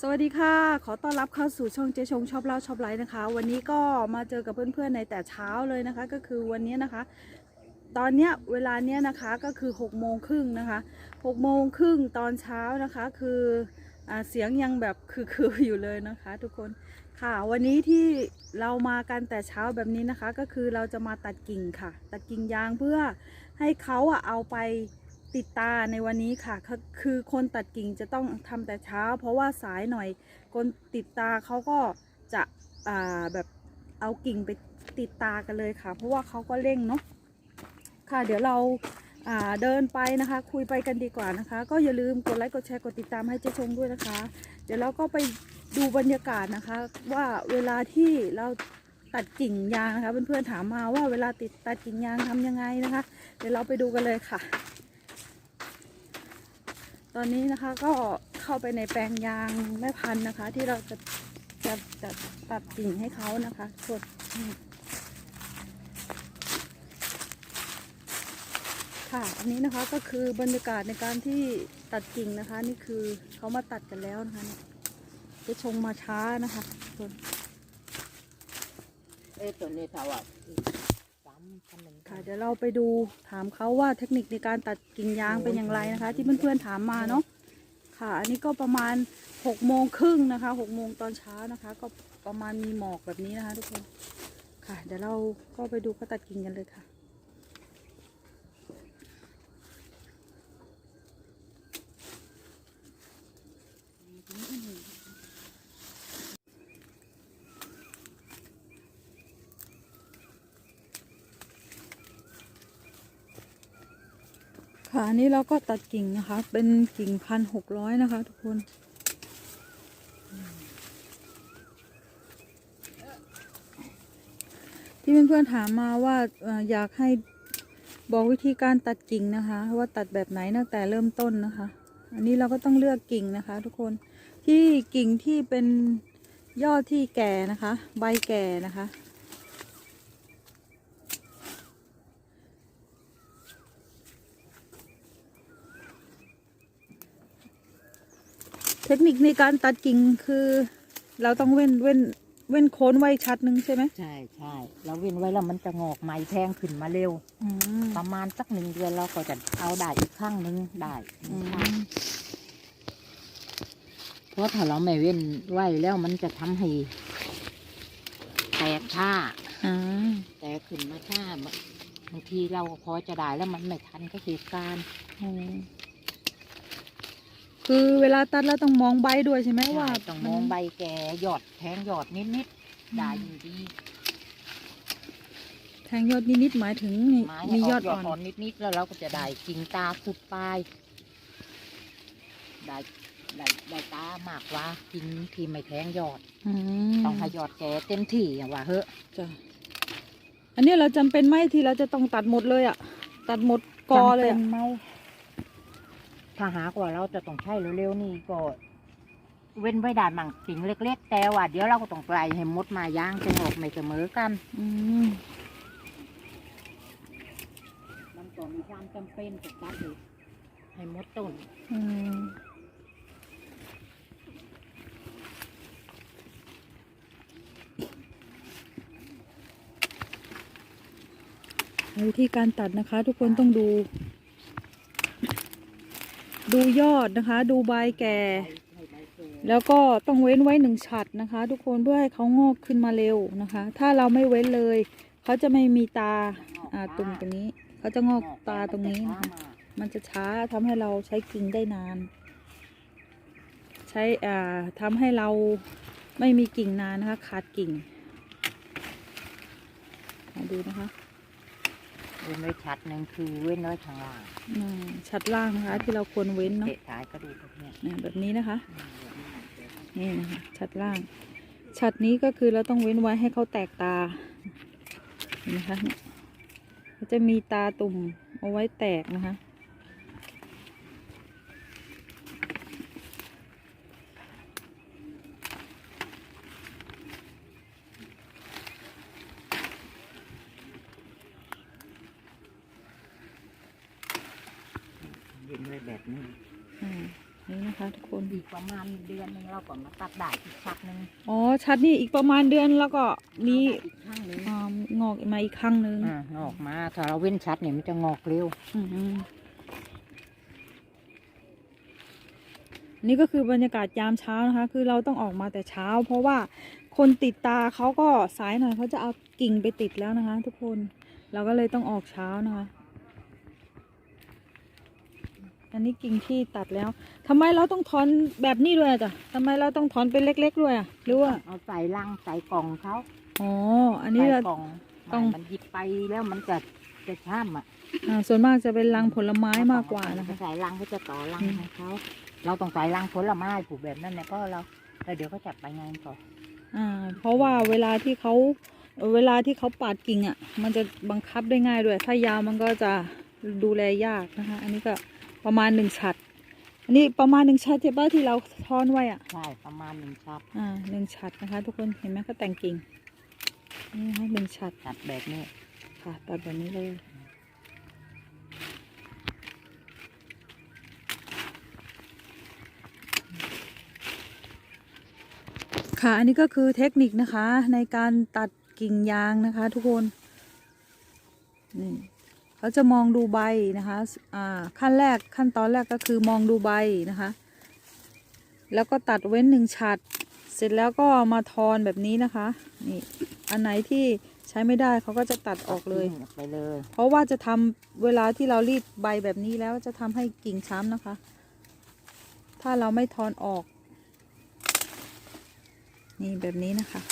สวัสดีค่ะ ขอต้อนรับเข้าสู่ช่องเจชงชอบเล่าชอบไลฟ์นะคะ วันนี้ก็มาเจอกับเพื่อนๆในแต่เช้าเลยนะคะ ก็คือวันนี้นะคะ ตอนเนี้ยเวลาเนี้ยนะคะก็คือ6กโมงครึ่งนะคะ6กโมงครึ่งตอนเช้านะคะ คืออเสียงยังแบบคือๆอยู่เลยนะคะ ทุกคนค่ะ วันนี้ที่เรามากันแต่เช้าแบบนี้นะคะ ก็คือเราจะมาตัดกิ่งค่ะ ตัดกิ่งยางเพื่อให้เขาอะเอาไป ติดตาในวันนี้ค่ะ คือคนตัดกิ่งจะต้องทำแต่เช้า เพราะว่าสายหน่อย คนติดตาเขาก็จะแบบเอากิ่งไปติดตากันเลยค่ะ เพราะว่าเขาก็เร่งเนาะค่ะ เดี๋ยวเราาเดินไปนะคะ คุยไปกันดีกว่านะคะ ก็อย่าลืมกดไลค์กดแชร์กดติดตามให้เจ๊ชงด้วยนะคะ เดี๋ยวเราก็ไปดูบรรยากาศนะคะ ว่าเวลาที่เราตัดกิ่งยางนะคะเพื่อนๆถามมาว่าเวลาติดตัดกิ่งยางทำยังไงนะคะ เดี๋ยวเราไปดูกันเลยค่ะ ตอนนี้นะคะก็เข้าไปในแปลงยางแม่พันธุ์นะคะ ที่เราจะจะจะตัดกิ่งให้เขานะคะสดค่ะ อันนี้นะคะก็คือบรรยากาศในการที่ตัดกิ่งนะคะ นี่คือเขามาตัดกันแล้วนะคะจะชงมาช้านะคะส่วนเอ้ตัวนี้เขาอะามคันหนึ่งค่ะเดี๋ยวเราไปดูถามเขาว่าเทคนิคในการตัดกิ่งยางเป็นอย่างไรนะคะ ที่เพื่อนๆถามมาเนาะค่ะ อันนี้ก็ประมาณหกโมงครึ่งนะคะหกโมงตอนเช้านะคะ ก็ประมาณมีหมอกแบบนี้นะคะทุกคนค่ะ เดี๋ยวเราก็ไปดูเขาตัดกิ่งกันเลยค่ะ ค่ะอันนี้เราก็ตัดกิ่งนะคะ เป็นกิ่งพันหกร้อยนะคะ ทุกคน ที่เพื่อนๆถามมาว่าเอ่ออยากให้บอกวิธีการตัดกิ่งนะคะ ว่าตัดแบบไหนตั้งแต่เริ่มต้นนะคะ อันนี้เราก็ต้องเลือกกิ่งนะคะ ทุกคนที่กิ่งที่เป็นยอดที่แก่นะคะ ใบแก่นะคะ เทคนิคในการตัดกิ่งคือ เราต้องเว้นเว้นเว้นโคนไว้ชัดหนึงใช่ไหมใช่ใช่เราเว้นไว้แล้วมันจะงอกใหม่แทงขึ้นมาเร็ว อืมประมาณสักหนึ่งเดือนเราก็จะเอาได้อีกข้างหนึงได้อืมเพราะถ้าเราไม่เว้นไว้แล้วมันจะทำให้แตกช้าอ่าแตกขึ้นมาช้าบางทีเราก็พอจะได้แล้วมันไม่ทันก็เหตุการณ์อืม คือเวลาตัดเราต้องมองใบด้วยใช่ไหมว่าใช่ต้องมองใบแก่หยอดแทงหยอดนิดๆได้อยู่ดี แทงยอดนิดๆหมายถึงมีไม้มีให้ยอออดกยออ่ดอนอ่อนนิดๆแล้วเราก็จะได้กิ่งตาสุดปลายได้ได้ได้ตามากกว่ากิ่งที่ไม่แทงยอดอืมต้องให้ยอดแก่เต็มที่อย่างว่าเฮ้อะจ้ะอันนี้เราจำเป็นไหมที่เราจะต้องตัดหมดเลยอะ ตัดหมดกอเลยจำอะป็นไหม ถ้าหากว่าเราจะต้องใช้เร็วๆนี่ก็ เว้นไว้ได้มั่งกิ่งเล็ก ๆ แต่ว่าเดี๋ยวเราก็ต้องปล่อยให้มดมาย่างจะงอกไม่เสมอกันอืมมันก็มีความจำเป็นจะตัดให้ให้มดต้นอืมวิธีการตัดนะคะ ทุกคนต้องดู ดูยอดนะคะ ดูใบแก่ แล้วก็ต้องเว้นไว้หนึ่งฉัดนะคะ ทุกคนเพื่อให้เขางอกขึ้นมาเร็วนะคะ ถ้าเราไม่เว้นเลย เขาจะไม่มีตาอ่าตุ่มตรงนี้ เขาจะงอกตาตรงนี้นะคะมันจะช้าทำให้เราใช้กิ่งได้นาน ใช้อ่าทำให้เราไม่มีกิ่งนานนะคะ ขาดกิ่งมาดูนะคะ เว้นไว้ชัดหนึ่งคือเว้นไว้ข้างล่างอืมชัดล่างนะคะ ที่เราควรเว้นเนาะเตะท้ายก็ดูตรงเนี้ยเนี่ยแบบนี้นะคะอืมนี่นะคะชัดล่าง ชัดนี้ก็คือเราต้องเว้นไว้ให้เขาแตกตาเห็นไหมคะเนี่ยเขาจะมีตาตุ่มเอาไว้แตกนะคะ นไว้แบบนี้อืมนี่นะคะทุกคนอีกประมาณเดือนหนึงเราก็มาตัดได้อีกชักหนึ่งอ๋อชัดนี่อีกประมาณเดือนแล้วก็มีอีกข้างหนึ่งอ่างอกมาอีกครั้งหนึ่งอ่างอกมาถ้าเราเว้นชัดเนี่ยมันจะงอกเร็ว อืมนี่ก็คือบรรยากาศยามเช้านะคะ คือเราต้องออกมาแต่เช้า เพราะว่าคนติดตาเขาก็สายหน่อยเขาจะเอากิ่งไปติดแล้วนะคะ ทุกคนเราก็เลยต้องออกเช้านะคะ อันนี้กิ่งที่ตัดแล้วทำไมเราต้องถอนแบบนี้ด้วยอะจ้ะทำไมเราต้องถอนเป็นเล็ก ๆ ด้วยอะหรือว่าเอาใส่ลังใส่กล่องเขาอ๋ออันนี้ใส่เรากล่องกล่องมันหยิบไปแล้วมันจะจะช้ำอะอ่าส่วนมากจะเป็นรังผลไม้มากกว่านะคะใส่ลังเขาจะต่อลังอืมให้เขาเราต้องใส่ลังผลไม้ผูกแบบนั้นเนี่ยก็เราแล้วเดี๋ยวเขาจัดไปงานต่ออ่า เพราะว่าเวลาที่เขาเวลาที่เขาปาดกิ่งอะ่ะ มันจะบังคับได้ง่ายด้วย ถ้ายาวมันก็จะดูแลยากนะคะ อันนี้ก็ ประมาณหนึ่งฉัด อันนี้ประมาณหนึ่งฉัดที่บ้าที่เราทอนไว้อะ ใช่ประมาณหนึ่งชัด อ่าหนึ่งฉัดนะคะ ทุกคนเห็นไหมเขาแต่งกิ่งนี่นะคะหนึ่งฉัดตัดแบบนี้ค่ะตัดแบบนี้เลยค่ะอันนี้ก็คือเทคนิคนะคะในการตัดกิ่งยางนะคะทุกคนนี่ เขาจะมองดูใบนะคะอ่าขั้นแรกขั้นตอนแรกก็คือมองดูใบนะคะ แล้วก็ตัดเว้นหนึ่งฉัดเสร็จแล้วก็มาทอนแบบนี้นะคะนี่อันไหนที่ใช้ไม่ได้เขาก็จะตัดออกเลยทิ้งไปเลย เพราะว่าจะทำเวลาที่เรารีดใบแบบนี้แล้วจะทำให้กิ่งช้ำนะคะ ถ้าเราไม่ทอนออก นี่แบบนี้นะคะ